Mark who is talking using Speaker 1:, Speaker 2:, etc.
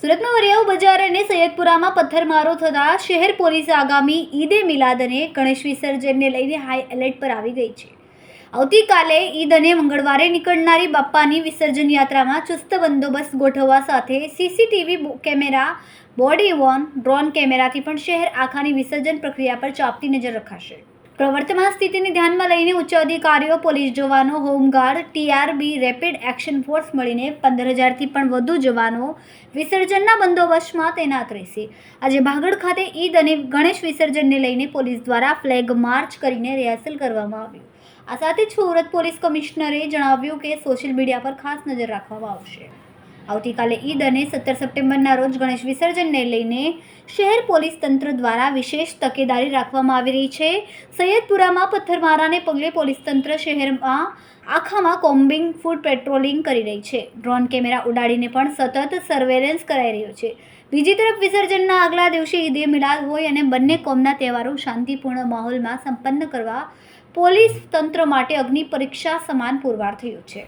Speaker 1: સુરતમાં વરિયાવ બજાર અને સૈયદપુરામાં પથ્થરમારો થતાં શહેર પોલીસ આગામી ઈદે મિલાદ અને ગણેશ વિસર્જનને લઈને હાઈ એલર્ટ પર આવી ગઈ છે. આવતીકાલે ઈદ અને મંગળવારે નીકળનારી બાપ્પાની વિસર્જન યાત્રામાં ચુસ્ત બંદોબસ્ત ગોઠવવા સાથે CCTV camera, body worn, drone કેમેરાથી પણ શહેર આખાની વિસર્જન પ્રક્રિયા પર ચાપતી નજર રખાશે. પ્રવર્તમાન સ્થિતિને ધ્યાનમાં લઈને ઉચ્ચ અધિકારીઓ, પોલીસ જવાનો, home guard, TRB, rapid action force મળીને પંદર હજારથી પણ વધુ જવાનો વિસર્જનના બંદોબસ્તમાં તૈનાત રહેશે. આજે ભાગડ ખાતે ઈદ અને ગણેશ વિસર્જનને લઈને પોલીસ દ્વારા ફ્લેગ માર્ચ કરીને રિહર્સલ કરવામાં આવ્યું. આ સાથે જ સુરત પોલીસ કમિશનરે જણાવ્યું કે સોશિયલ મીડિયા પર ખાસ નજર રાખવામાં આવશે. આવતીકાલે ઈદ અને સત્તર સપ્ટેમ્બરના રોજ ગણેશ વિસર્જનને લઈને શહેર પોલીસ તંત્ર દ્વારા વિશેષ તકેદારી રાખવામાં આવી રહી છે. સૈયદપુરામાં પથ્થરમારાને પગલે પોલીસ તંત્ર શહેરમાં આખામાં કોમ્બિંગ, ફૂડ પેટ્રોલિંગ કરી રહી છે. ડ્રોન કેમેરા ઉડાડીને પણ સતત સર્વેલન્સ કરાઈ રહ્યો છે. બીજી તરફ વિસર્જનના આગલા દિવસે ઈદે મિલાદ હોય અને બંને કોમના તહેવારો શાંતિપૂર્ણ માહોલમાં સંપન્ન કરવા પોલીસ તંત્ર માટે અગ્નિ પરીક્ષા સમાન પુરવાર થયું છે.